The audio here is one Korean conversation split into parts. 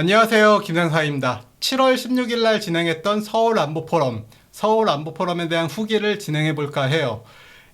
안녕하세요. 김상사입니다. 7월 16일 날 진행했던 서울 안보 포럼, 서울 안보 포럼에 대한 후기를 진행해 볼까 해요.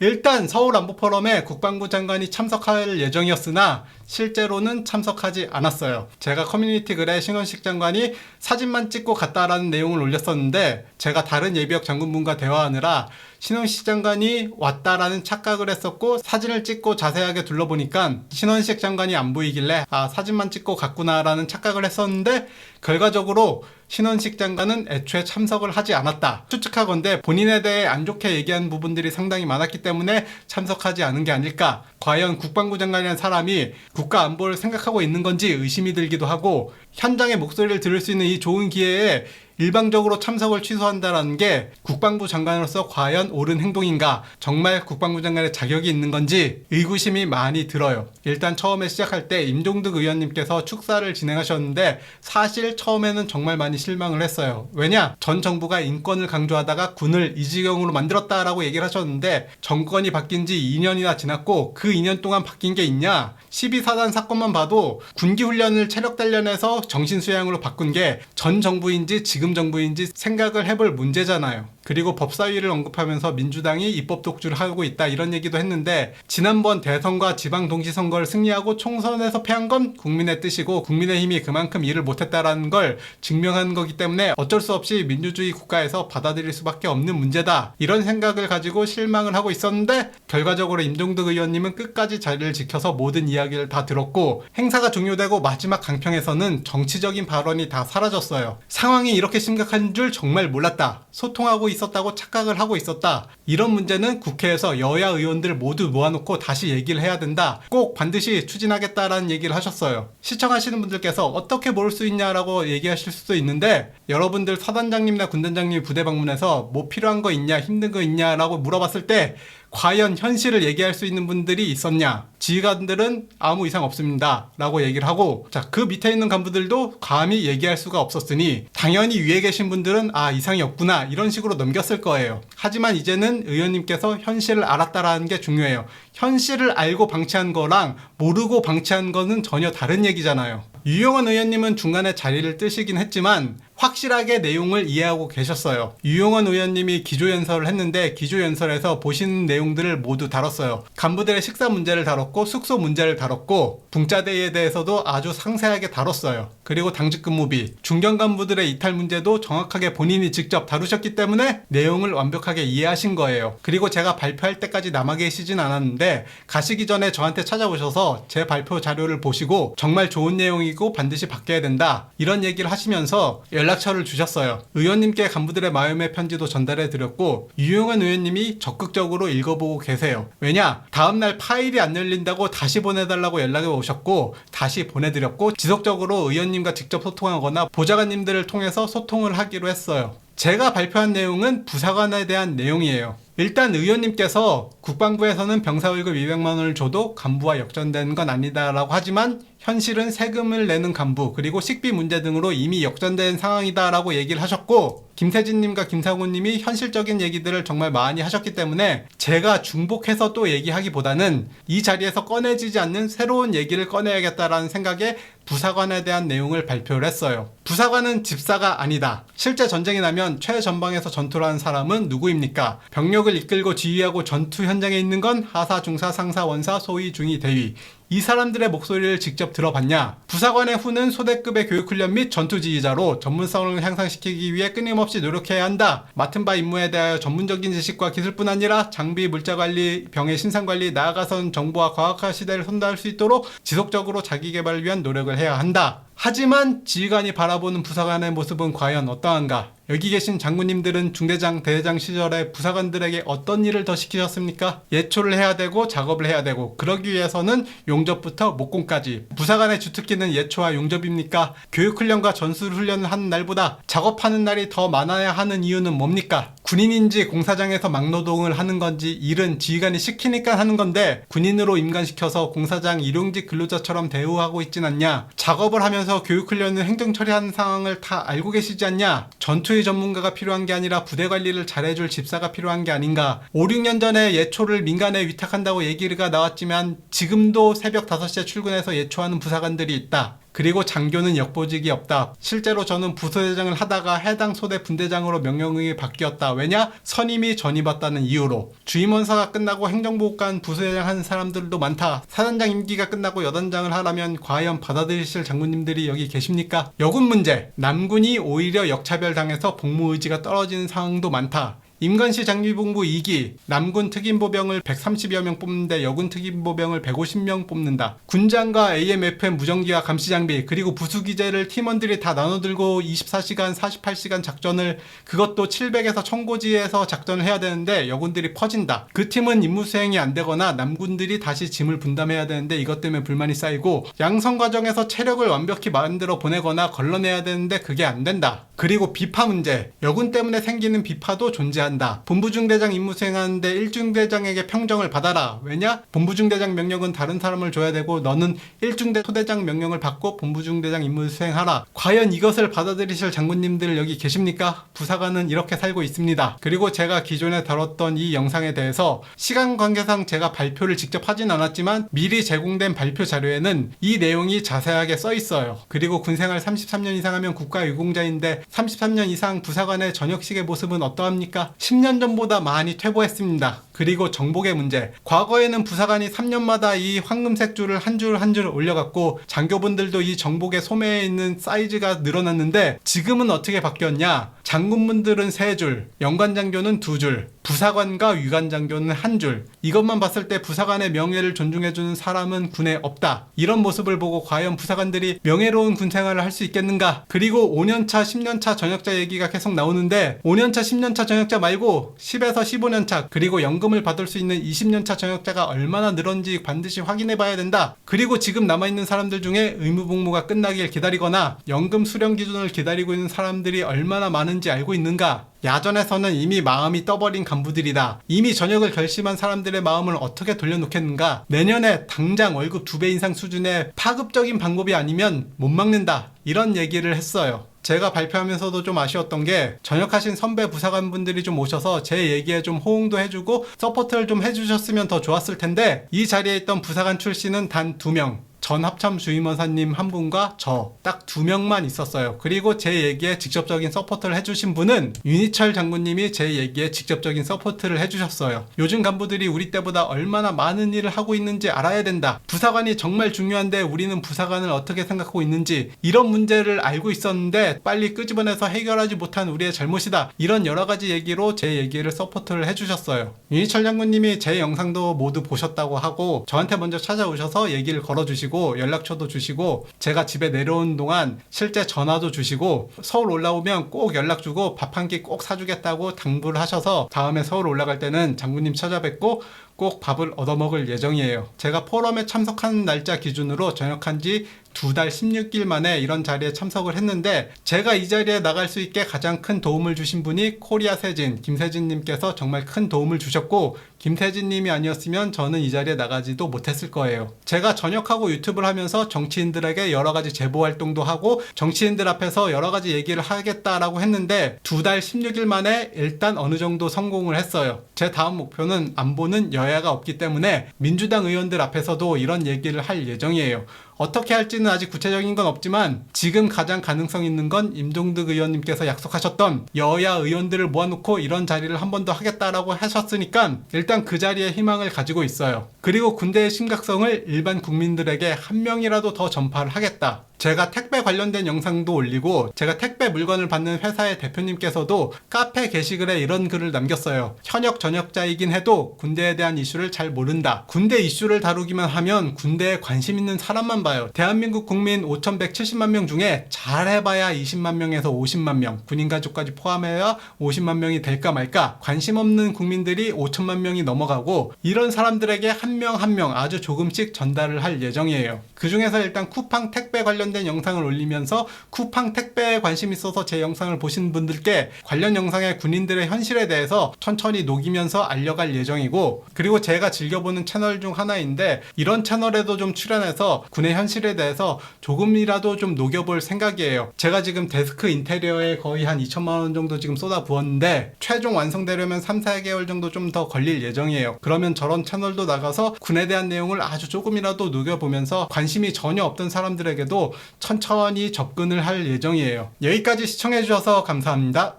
일단 서울 안보 포럼에 국방부 장관이 참석할 예정이었으나 실제로는 참석하지 않았어요. 제가 커뮤니티 글에 신원식 장관이 사진만 찍고 갔다라는 내용을 올렸었는데 제가 다른 예비역 장군분과 대화하느라 신원식 장관이 왔다라는 착각을 했었고 사진을 찍고 자세하게 둘러보니까 신원식 장관이 안 보이길래 아 사진만 찍고 갔구나라는 착각을 했었는데 결과적으로 신원식 장관은 애초에 참석을 하지 않았다. 추측하건대 본인에 대해 안 좋게 얘기한 부분들이 상당히 많았기 때문에 참석하지 않은 게 아닐까. 과연 국방부 장관이라는 사람이 국가 안보를 생각하고 있는 건지 의심이 들기도 하고 현장의 목소리를 들을 수 있는 이 좋은 기회에 일방적으로 참석을 취소한다라는 게 국방부 장관으로서 과연 옳은 행동인가? 정말 국방부 장관의 자격이 있는 건지 의구심이 많이 들어요. 일단 처음에 시작할 때 임종득 의원님께서 축사를 진행하셨는데 사실 처음에는 정말 많이 실망을 했어요. 왜냐? 전 정부가 인권을 강조하다가 군을 이 지경으로 만들었다라고 얘기를 하셨는데 정권이 바뀐 지 2년이나 지났고 그 2년 동안 바뀐 게 있냐? 12사단 사건만 봐도 군기 훈련을 체력 단련해서 정신 수양으로 바꾼 게 전 정부인지 지금 정부인지 생각을 해볼 문제잖아요. 그리고 법사위를 언급하면서 민주당이 입법 독주를 하고 있다 이런 얘기도 했는데 지난번 대선과 지방 동시 선거를 승리하고 총선에서 패한 건 국민의 뜻이고 국민의힘이 그만큼 일을 못했다라는 걸 증명한 거기 때문에 어쩔 수 없이 민주주의 국가에서 받아들일 수밖에 없는 문제다. 이런 생각을 가지고 실망을 하고 있었는데 결과적으로 임종득 의원님은 끝까지 자리를 지켜서 모든 이야기를 다 들었고 행사가 종료되고 마지막 강평에서는 정치적인 발언이 다 사라졌어요. 상황이 이렇게 심각한 줄 정말 몰랐다. 소통하고 있 었다고 착각을 하고 있었다. 이런 문제는 국회에서 여야 의원들 모두 모아놓고 다시 얘기를 해야 된다. 꼭 반드시 추진하겠다라는 얘기를 하셨어요. 시청하시는 분들께서 어떻게 볼수 있냐라고 얘기하실 수도 있는데 여러분들 사단장님이나 군단장님 부대 방문해서 뭐 필요한 거 있냐 힘든 거 있냐라고 물어봤을 때 과연 현실을 얘기할 수 있는 분들이 있었냐? 지휘관들은 아무 이상 없습니다. 라고 얘기를 하고, 자, 그 밑에 있는 간부들도 감히 얘기할 수가 없었으니, 당연히 위에 계신 분들은 아, 이상이 없구나. 이런 식으로 넘겼을 거예요. 하지만 이제는 의원님께서 현실을 알았다라는 게 중요해요. 현실을 알고 방치한 거랑 모르고 방치한 거는 전혀 다른 얘기잖아요. 유용원 의원님은 중간에 자리를 뜨시긴 했지만 확실하게 내용을 이해하고 계셨어요. 유용원 의원님이 기조연설을 했는데 기조연설에서 보시는 내용들을 모두 다뤘어요. 간부들의 식사 문제를 다뤘고 숙소 문제를 다뤘고 붕자대에 대해서도 아주 상세하게 다뤘어요. 그리고 당직 근무비, 중견 간부들의 이탈 문제도 정확하게 본인이 직접 다루셨기 때문에 내용을 완벽하게 이해하신 거예요. 그리고 제가 발표할 때까지 남아 계시진 않았는데 가시기 전에 저한테 찾아오셔서 제 발표 자료를 보시고 정말 좋은 내용이고 반드시 바뀌어야 된다. 이런 얘기를 하시면서 연락 처를 주셨어요. 의원님께 간부들의 마음의 편지도 전달해 드렸고 유용한 의원님이 적극적으로 읽어보고 계세요. 왜냐? 다음날 파일이 안 열린다고 다시 보내달라고 연락이 오셨고 다시 보내드렸고 지속적으로 의원님과 직접 소통하거나 보좌관님들을 통해서 소통을 하기로 했어요. 제가 발표한 내용은 부사관에 대한 내용이에요. 일단 의원님께서 국방부에서는 병사 월급 200만 원을 줘도 간부와 역전되는 건 아니다라고 하지만 현실은 세금을 내는 간부 그리고 식비 문제 등으로 이미 역전된 상황이다라고 얘기를 하셨고 김세진님과 김상훈님이 현실적인 얘기들을 정말 많이 하셨기 때문에 제가 중복해서 또 얘기하기보다는 이 자리에서 꺼내지지 않는 새로운 얘기를 꺼내야겠다라는 생각에 부사관에 대한 내용을 발표를 했어요. 부사관은 집사가 아니다. 실제 전쟁이 나면 최전방에서 전투를 하는 사람은 누구입니까? 병력을 이끌고 지휘하고 전투 현장에 있는 건 하사, 중사, 상사, 원사, 소위, 중위, 대위. 이 사람들의 목소리를 직접 들어봤냐? 부사관의 후는 소대급의 교육훈련 및 전투 지휘자로 전문성을 향상시키기 위해 끊임없이 노력해야 한다. 맡은 바 임무에 대하여 전문적인 지식과 기술뿐 아니라 장비, 물자 관리, 병의 신상 관리, 나아가선 정보와 과학화 시대를 선도할 수 있도록 지속적으로 자기 개발을 위한 노력을 해야 한다. 하지만 지휘관이 바라보는 부사관의 모습은 과연 어떠한가? 여기 계신 장군님들은 중대장, 대대장 시절에 부사관들에게 어떤 일을 더 시키셨습니까? 예초를 해야 되고 작업을 해야 되고 그러기 위해서는 용접부터 목공까지 부사관의 주특기는 예초와 용접입니까? 교육훈련과 전술훈련을 하는 날보다 작업하는 날이 더 많아야 하는 이유는 뭡니까? 군인인지 공사장에서 막노동을 하는 건지 일은 지휘관이 시키니까 하는 건데 군인으로 임관시켜서 공사장 일용직 근로자처럼 대우하고 있진 않냐? 작업을 하면서 교육 훈련을 행정 처리하는 상황을 다 알고 계시지 않냐? 전투의 전문가가 필요한 게 아니라 부대 관리를 잘해줄 집사가 필요한 게 아닌가? 5, 6년 전에 예초를 민간에 위탁한다고 얘기가 나왔지만 지금도 새벽 5시에 출근해서 예초하는 부사관들이 있다. 그리고 장교는 역보직이 없다. 실제로 저는 부소대장을 하다가 해당 소대 분대장으로 명령이 바뀌었다. 왜냐? 선임이 전입했다는 이유로. 주임원사가 끝나고 행정보호관 부소대장 하는 사람들도 많다. 사단장 임기가 끝나고 여단장을 하라면 과연 받아들이실 장군님들이 여기 계십니까? 여군 문제. 남군이 오히려 역차별 당해서 복무 의지가 떨어지는 상황도 많다. 임관시 장비본부 2기 남군 특임보병을 130여 명 뽑는데 여군 특임보병을 150명 뽑는다. 군장과 AMFM 무전기와 감시장비 그리고 부수기재를 팀원들이 다 나눠들고 24시간 48시간 작전을 그것도 700에서 청고지에서 작전을 해야 되는데 여군들이 퍼진다. 그 팀은 임무 수행이 안 되거나 남군들이 다시 짐을 분담해야 되는데 이것 때문에 불만이 쌓이고 양성 과정에서 체력을 완벽히 만들어 보내거나 걸러내야 되는데 그게 안 된다. 그리고 비파 문제. 여군 때문에 생기는 비파도 존재한다. 본부중대장 임무 수행하는데 1중대장에게 평정을 받아라. 왜냐? 본부중대장 명령은 다른 사람을 줘야 되고 너는 1중대 소대장 명령을 받고 본부중대장 임무 수행하라. 과연 이것을 받아들이실 장군님들 여기 계십니까? 부사관은 이렇게 살고 있습니다. 그리고 제가 기존에 다뤘던 이 영상에 대해서 시간 관계상 제가 발표를 직접 하진 않았지만 미리 제공된 발표 자료에는 이 내용이 자세하게 써 있어요. 그리고 군생활 33년 이상 하면 국가 유공자인데 33년 이상 부사관의 전역식의 모습은 어떠합니까? 10년 전보다 많이 퇴보했습니다. 그리고 정복의 문제. 과거에는 부사관이 3년마다 이 황금색 줄을 한 줄 한 줄 올려갖고 장교분들도 이 정복의 소매에 있는 사이즈가 늘어났는데 지금은 어떻게 바뀌었냐? 장군분들은 3줄, 연관장교는 2줄, 부사관과 위관장교는 한 줄. 이것만 봤을 때 부사관의 명예를 존중해주는 사람은 군에 없다. 이런 모습을 보고 과연 부사관들이 명예로운 군 생활을 할 수 있겠는가? 그리고 5년차, 10년차 전역자 얘기가 계속 나오는데 5년차, 10년차 전역자 말고 10에서 15년차 그리고 연금을 받을 수 있는 20년차 전역자가 얼마나 늘었는지 반드시 확인해 봐야 된다. 그리고 지금 남아있는 사람들 중에 의무복무가 끝나길 기다리거나 연금 수령 기준을 기다리고 있는 사람들이 얼마나 많은 지 알고 있는가? 야전에서는 이미 마음이 떠버린 간부들이다. 이미 전역을 결심한 사람들의 마음을 어떻게 돌려놓겠는가? 내년에 당장 월급 두 배 인상 수준의 파급적인 방법이 아니면 못 막는다. 이런 얘기를 했어요. 제가 발표하면서도 좀 아쉬웠던 게 전역하신 선배 부사관분들이 좀 오셔서 제 얘기에 좀 호응도 해주고 서포트를 좀 해주셨으면 더 좋았을 텐데 이 자리에 있던 부사관 출신은 단 두 명. 전 합참 주임원사님 한 분과 저 딱 두 명만 있었어요. 그리고 제 얘기에 직접적인 서포트를 해주신 분은 윤희철 장군님이 제 얘기에 직접적인 서포트를 해주셨어요. 요즘 간부들이 우리 때보다 얼마나 많은 일을 하고 있는지 알아야 된다. 부사관이 정말 중요한데 우리는 부사관을 어떻게 생각하고 있는지 이런 문제를 알고 있었는데 빨리 끄집어내서 해결하지 못한 우리의 잘못이다. 이런 여러 가지 얘기로 제 얘기를 서포트를 해주셨어요. 윤희철 장군님이 제 영상도 모두 보셨다고 하고 저한테 먼저 찾아오셔서 얘기를 걸어주시고 연락처도 주시고 제가 집에 내려온 동안 실제 전화도 주시고 서울 올라오면 꼭 연락 주고 밥 한 끼 꼭 사주겠다고 당부를 하셔서 다음에 서울 올라갈 때는 장군님 찾아뵙고 꼭 밥을 얻어먹을 예정이에요. 제가 포럼에 참석하는 날짜 기준으로 전역한 지 두 달 16일 만에 이런 자리에 참석을 했는데 제가 이 자리에 나갈 수 있게 가장 큰 도움을 주신 분이 코리아 세진 김세진님께서 정말 큰 도움을 주셨고 김세진님이 아니었으면 저는 이 자리에 나가지도 못했을 거예요. 제가 전역하고 유튜브를 하면서 정치인들에게 여러 가지 제보 활동도 하고 정치인들 앞에서 여러 가지 얘기를 하겠다라고 했는데 두 달 16일 만에 일단 어느 정도 성공을 했어요. 제 다음 목표는 안 보는 여 야가 없기 때문에 민주당 의원들 앞에서도 이런 얘기를 할 예정이에요. 어떻게 할지는 아직 구체적인 건 없지만 지금 가장 가능성 있는 건 임종득 의원님께서 약속하셨던 여야 의원들을 모아놓고 이런 자리를 한 번 더 하겠다라고 하셨으니까 일단 그 자리에 희망을 가지고 있어요. 그리고 군대의 심각성을 일반 국민들에게 한 명이라도 더 전파를 하겠다. 제가 택배 관련된 영상도 올리고 제가 택배 물건을 받는 회사의 대표님께서도 카페 게시글에 이런 글을 남겼어요. 현역 전역자이긴 해도 군대에 대한 이슈를 잘 모른다. 군대 이슈를 다루기만 하면 군대에 관심 있는 사람만 봐요. 대한민국 국민 5,170만 명 중에 잘해봐야 20만 명에서 50만 명, 군인 가족까지 포함해야 50만 명이 될까 말까 관심 없는 국민들이 5천만 명이 넘어가고 이런 사람들에게 한 명 한명 아주 조금씩 전달을 할 예정이에요. 그 중에서 일단 쿠팡 택배 관련된 영상을 올리면서 쿠팡 택배에 관심 있어서 제 영상을 보신 분들께 관련 영상의 군인들의 현실에 대해서 천천히 녹이면서 알려갈 예정이고 그리고 제가 즐겨보는 채널 중 하나인데 이런 채널에도 좀 출연해서 군의 현실에 대해서 조금이라도 좀 녹여볼 생각이에요. 제가 지금 데스크 인테리어에 거의 한 2천만 원 정도 지금 쏟아 부었는데 최종 완성되려면 3, 4개월 정도 좀 더 걸릴 예정이에요. 그러면 저런 채널도 나가서 군에 대한 내용을 아주 조금이라도 녹여보면서 관심이 전혀 없던 사람들에게도 천천히 접근을 할 예정이에요. 여기까지 시청해주셔서 감사합니다.